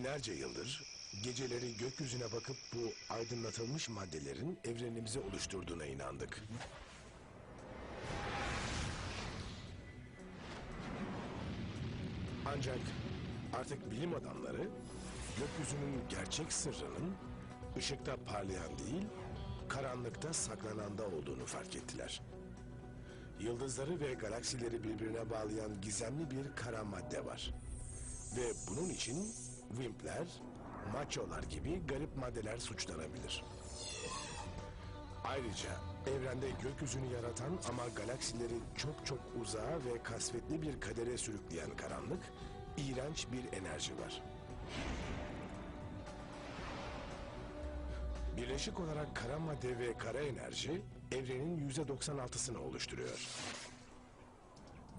Binlerce yıldır geceleri gökyüzüne bakıp bu aydınlatılmış maddelerin evrenimizi oluşturduğuna inandık. Ancak artık bilim adamları gökyüzünün gerçek sırrının ışıkta parlayan değil, karanlıkta saklananda olduğunu fark ettiler. Yıldızları ve galaksileri birbirine bağlayan gizemli bir kara madde var. Ve bunun için wimpler, maçolar gibi garip maddeler suçlanabilir. Ayrıca evrende gökyüzünü yaratan ama galaksileri çok çok uzağa ve kasvetli bir kadere sürükleyen karanlık, iğrenç bir enerji var. Birleşik olarak kara madde ve kara enerji evrenin yüzde 96'sını oluşturuyor.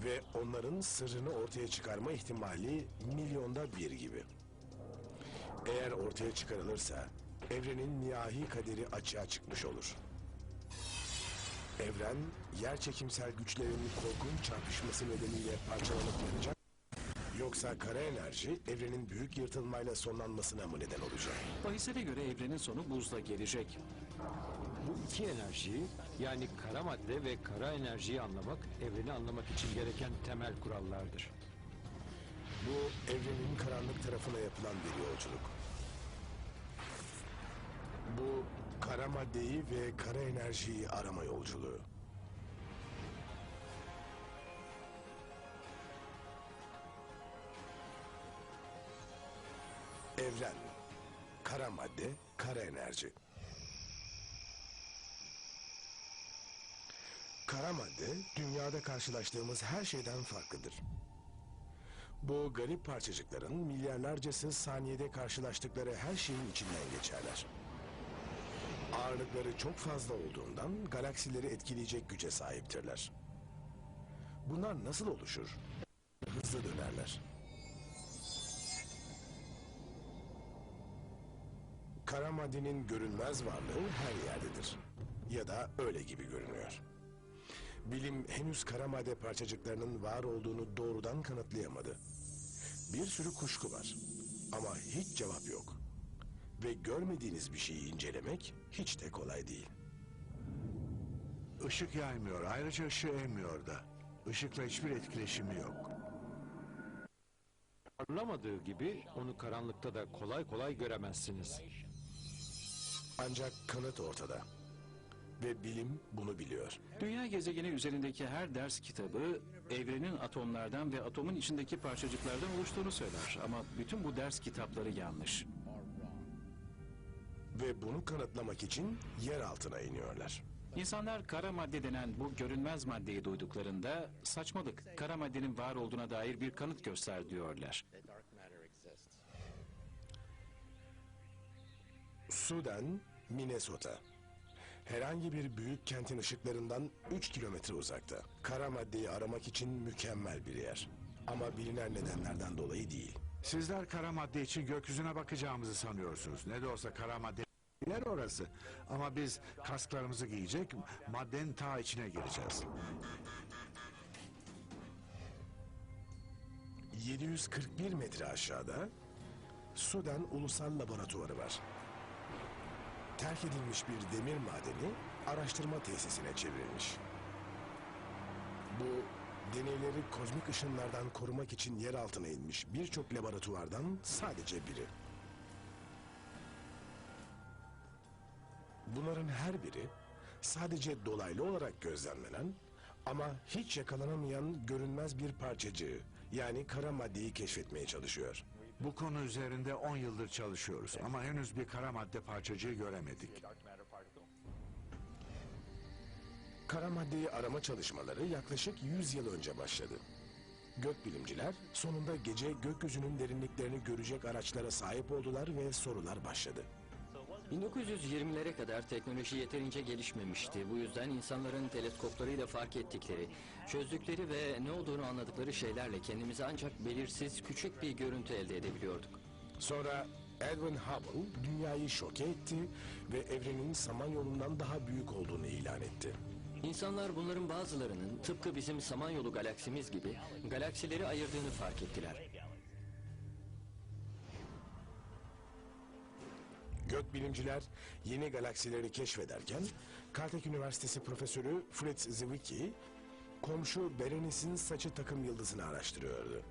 Ve onların sırrını ortaya çıkarma ihtimali milyonda bir gibi. Eğer ortaya çıkarılırsa evrenin nihai kaderi açığa çıkmış olur. Evren, yer çekimsel güçlerin korkunç çarpışması nedeniyle parçalanıp yanacak. Yoksa kara enerji evrenin büyük yırtılmayla sonlanmasına mı neden olacak? Bahislere göre evrenin sonu buzla gelecek. Bu iki enerjiyi yani kara madde ve kara enerjiyi anlamak evreni anlamak için gereken temel kurallardır. Bu evrenin karanlık tarafına yapılan bir yolculuk. Bu kara maddeyi ve kara enerjiyi arama yolculuğu. Evren, kara madde, kara enerji. Kara madde, dünyada karşılaştığımız her şeyden farklıdır. Bu garip parçacıkların milyarlarcası saniyede karşılaştıkları her şeyin içinden geçerler. Ağırlıkları çok fazla olduğundan galaksileri etkileyecek güce sahiptirler. Bunlar nasıl oluşur? Hızlı dönerler. Kara maddenin görünmez varlığı her yerdedir. Ya da öyle gibi görünüyor. Bilim henüz kara madde parçacıklarının var olduğunu doğrudan kanıtlayamadı. Bir sürü kuşku var ama hiç cevap yok. Ve görmediğiniz bir şeyi incelemek hiç de kolay değil. Işık yaymıyor. Ayrıca ışığı emmiyor da. Işıkla hiçbir etkileşimi yok. Parlamadığı gibi onu karanlıkta da kolay kolay göremezsiniz. Ancak kanıt ortada. Ve bilim bunu biliyor. Dünya gezegeni üzerindeki her ders kitabı evrenin atomlardan ve atomun içindeki parçacıklardan oluştuğunu söyler. Ama bütün bu ders kitapları yanlış. Ve bunu kanıtlamak için yer altına iniyorlar. İnsanlar kara madde denen bu görünmez maddeyi duyduklarında saçmalık, kara maddenin var olduğuna dair bir kanıt göster diyorlar. Sudan, Minnesota. Herhangi bir büyük kentin ışıklarından 3 kilometre uzakta. Kara maddeyi aramak için mükemmel bir yer. Ama bilinen nedenlerden dolayı değil. Sizler kara madde için gökyüzüne bakacağımızı sanıyorsunuz. Ne de olsa kara madde yer orası. Ama biz kasklarımızı giyecek, maddenin ta içine gireceğiz. 741 metre aşağıda Sudan Ulusal Laboratuvarı var. Terk edilmiş bir demir madeni araştırma tesisine çevrilmiş. Bu deneyleri kozmik ışınlardan korumak için yer altına inmiş birçok laboratuvardan sadece biri. Bunların her biri sadece dolaylı olarak gözlemlenen ama hiç yakalanamayan görünmez bir parçacığı yani kara maddeyi keşfetmeye çalışıyor. Bu konu üzerinde 10 yıldır çalışıyoruz ama henüz bir kara madde parçacığı göremedik. Kara maddeyi arama çalışmaları yaklaşık 100 yıl önce başladı. Gökbilimciler sonunda gece gökyüzünün derinliklerini görecek araçlara sahip oldular ve sorular başladı. 1920'lere kadar teknoloji yeterince gelişmemişti. Bu yüzden insanların teleskoplarıyla fark ettikleri, çözdükleri ve ne olduğunu anladıkları şeylerle kendimize ancak belirsiz küçük bir görüntü elde edebiliyorduk. Sonra Edwin Hubble dünyayı şoke etti ve evrenin Samanyolu'ndan daha büyük olduğunu ilan etti. İnsanlar bunların bazılarının tıpkı bizim Samanyolu galaksimiz gibi galaksileri ayırdığını fark ettiler. Gökbilimciler yeni galaksileri keşfederken Caltech Üniversitesi Profesörü Fritz Zwicky komşu Berenis'in saçı takım yıldızını araştırıyordu.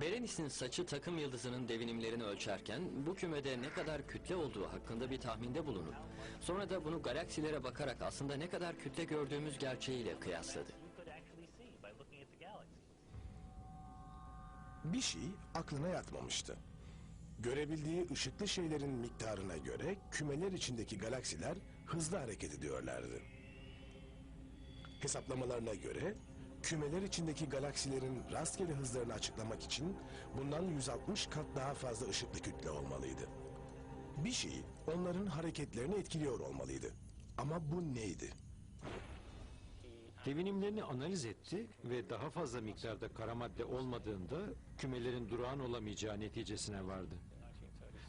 Berenis'in saçı takım yıldızının devinimlerini ölçerken bu kümede ne kadar kütle olduğu hakkında bir tahminde bulunup sonra da bunu galaksilere bakarak aslında ne kadar kütle gördüğümüz gerçeğiyle kıyasladı. Bir şey aklına yatmamıştı. Görebildiği ışıklı şeylerin miktarına göre kümeler içindeki galaksiler hızlı hareket ediyorlardı. Hesaplamalarına göre kümeler içindeki galaksilerin rastgele hızlarını açıklamak için bundan 160 kat daha fazla ışıklı kütle olmalıydı. Bir şey onların hareketlerini etkiliyor olmalıydı. Ama bu neydi? Devinimlerini analiz etti ve daha fazla miktarda kara madde olmadığında kümelerin durağan olamayacağı neticesine vardı.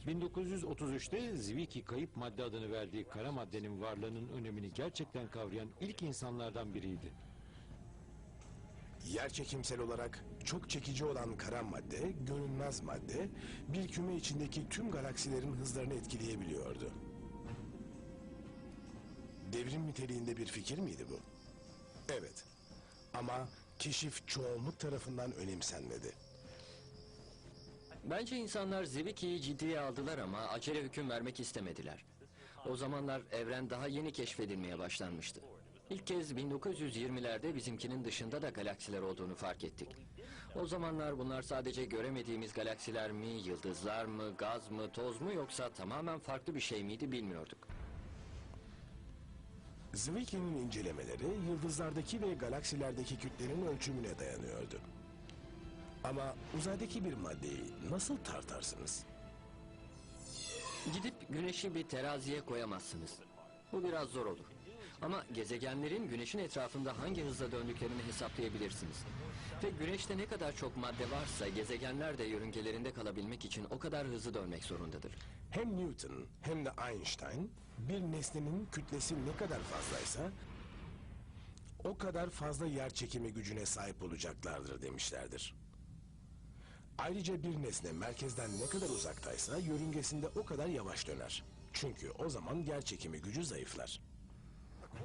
1933'te Zwicky kayıp madde adını verdiği kara maddenin varlığının önemini gerçekten kavrayan ilk insanlardan biriydi. Yerçekimsel olarak çok çekici olan kara madde, görünmez madde, bir küme içindeki tüm galaksilerin hızlarını etkileyebiliyordu. Devrim niteliğinde bir fikir miydi bu? Evet. Ama keşif çoğunluk tarafından önemsenmedi. Bence insanlar Zwicky'yi ciddiye aldılar ama acele hüküm vermek istemediler. O zamanlar evren daha yeni keşfedilmeye başlanmıştı. İlk kez 1920'lerde bizimkinin dışında da galaksiler olduğunu fark ettik. O zamanlar bunlar sadece göremediğimiz galaksiler mi, yıldızlar mı, gaz mı, toz mu yoksa tamamen farklı bir şey miydi bilmiyorduk. Zwicky'nin incelemeleri yıldızlardaki ve galaksilerdeki kütlenin ölçümüne dayanıyordu. Ama uzaydaki bir maddeyi nasıl tartarsınız? Gidip güneşi bir teraziye koyamazsınız. Bu biraz zor olur. Ama gezegenlerin güneşin etrafında hangi hızla döndüklerini hesaplayabilirsiniz. Ve güneşte ne kadar çok madde varsa gezegenler de yörüngelerinde kalabilmek için o kadar hızlı dönmek zorundadır. Hem Newton hem de Einstein bir nesnenin kütlesi ne kadar fazlaysa o kadar fazla yer çekimi gücüne sahip olacaklardır demişlerdir. Ayrıca bir nesne merkezden ne kadar uzaktaysa yörüngesinde o kadar yavaş döner. Çünkü o zaman yer çekimi gücü zayıflar.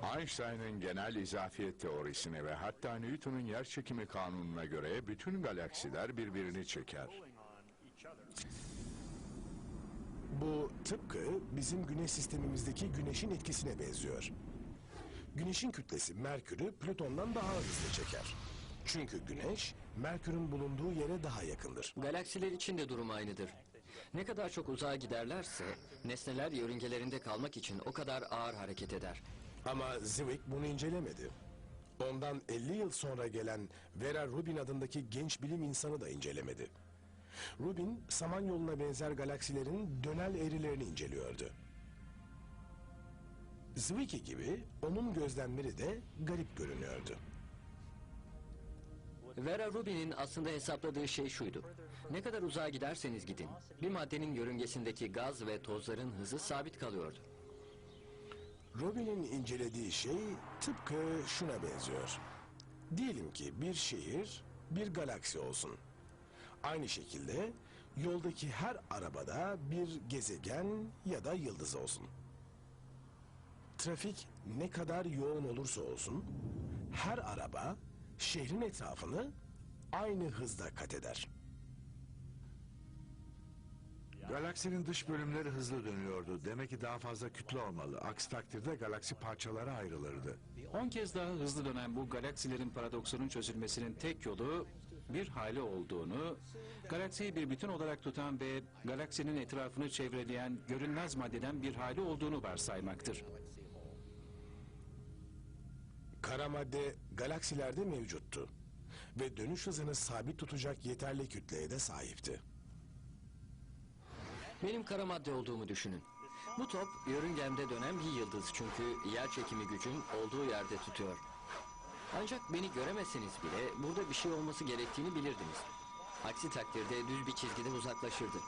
Einstein'ın genel izafiyet teorisine ve hatta Newton'un yerçekimi kanununa göre bütün galaksiler birbirini çeker. Bu tıpkı bizim güneş sistemimizdeki güneşin etkisine benziyor. Güneşin kütlesi Merkür'ü Plüton'dan daha hızlı çeker. Çünkü güneş Merkür'ün bulunduğu yere daha yakındır. Galaksiler için de durum aynıdır. Ne kadar çok uzağa giderlerse nesneler yörüngelerinde kalmak için o kadar ağır hareket eder. Ama Zwick bunu incelemedi. Ondan 50 yıl sonra gelen Vera Rubin adındaki genç bilim insanı da incelemedi. Rubin, Samanyolu'na benzer galaksilerin dönel eğrilerini inceliyordu. Zwicky gibi onun gözlemleri de garip görünüyordu. Vera Rubin'in aslında hesapladığı şey şuydu. Ne kadar uzağa giderseniz gidin, bir maddenin yörüngesindeki gaz ve tozların hızı sabit kalıyordu. Robin'in incelediği şey tıpkı şuna benziyor. Diyelim ki bir şehir bir galaksi olsun. Aynı şekilde yoldaki her arabada bir gezegen ya da yıldız olsun. Trafik ne kadar yoğun olursa olsun her araba şehrin etrafını aynı hızda kat eder. Galaksinin dış bölümleri hızlı dönüyordu. Demek ki daha fazla kütle olmalı. Aksi takdirde galaksi parçalara ayrılırdı. 10 kez daha hızlı dönen bu galaksilerin paradoksunun çözülmesinin tek yolu bir hali olduğunu, galaksiyi bir bütün olarak tutan ve galaksinin etrafını çevreleyen görünmez maddeden bir hali olduğunu varsaymaktır. Kara madde galaksilerde mevcuttu ve dönüş hızını sabit tutacak yeterli kütleye de sahipti. Benim kara madde olduğumu düşünün. Bu top yörüngemde dönen bir yıldız çünkü yer çekimi gücüm olduğu yerde tutuyor. Ancak beni göremeseniz bile burada bir şey olması gerektiğini bilirdiniz. Aksi takdirde düz bir çizgide uzaklaşırdı.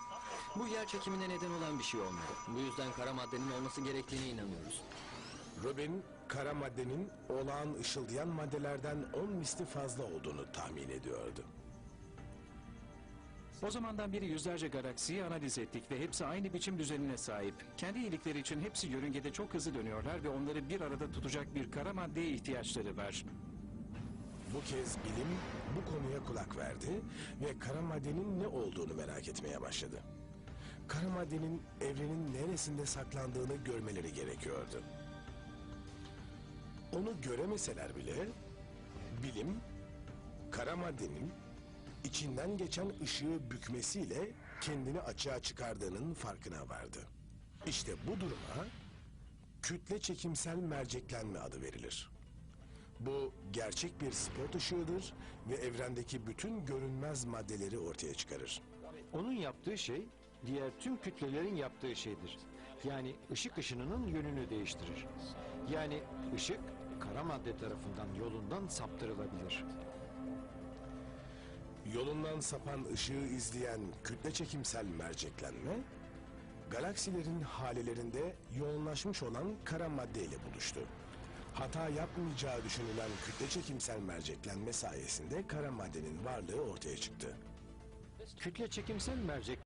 Bu yer çekimine neden olan bir şey olmadı. Bu yüzden kara maddenin olması gerektiğine inanıyoruz. Robin, kara maddenin olağan ışıldayan maddelerden 10 misli fazla olduğunu tahmin ediyordu. O zamandan beri yüzlerce galaksiyi analiz ettik ve hepsi aynı biçim düzenine sahip. Kendi iyilikleri için hepsi yörüngede çok hızlı dönüyorlar ve onları bir arada tutacak bir kara maddeye ihtiyaçları var. Bu kez bilim bu konuya kulak verdi ve kara maddenin ne olduğunu merak etmeye başladı. Kara maddenin evrenin neresinde saklandığını görmeleri gerekiyordu. Onu göremeseler bile bilim kara maddenin içinden geçen ışığı bükmesiyle kendini açığa çıkardığının farkına vardı. İşte bu duruma kütle çekimsel merceklenme adı verilir. Bu gerçek bir spot ışığıdır ve evrendeki bütün görünmez maddeleri ortaya çıkarır. Onun yaptığı şey diğer tüm kütlelerin yaptığı şeydir. Yani ışık ışınının yönünü değiştirir. Yani ışık kara madde tarafından yolundan saptırılabilir. Yolundan sapan ışığı izleyen kütle çekimsel merceklenme, galaksilerin halelerinde yoğunlaşmış olan kara maddeyle buluştu. Hata yapmayacağı düşünülen kütle çekimsel merceklenme sayesinde kara maddenin varlığı ortaya çıktı. Kütle çekimsel mercek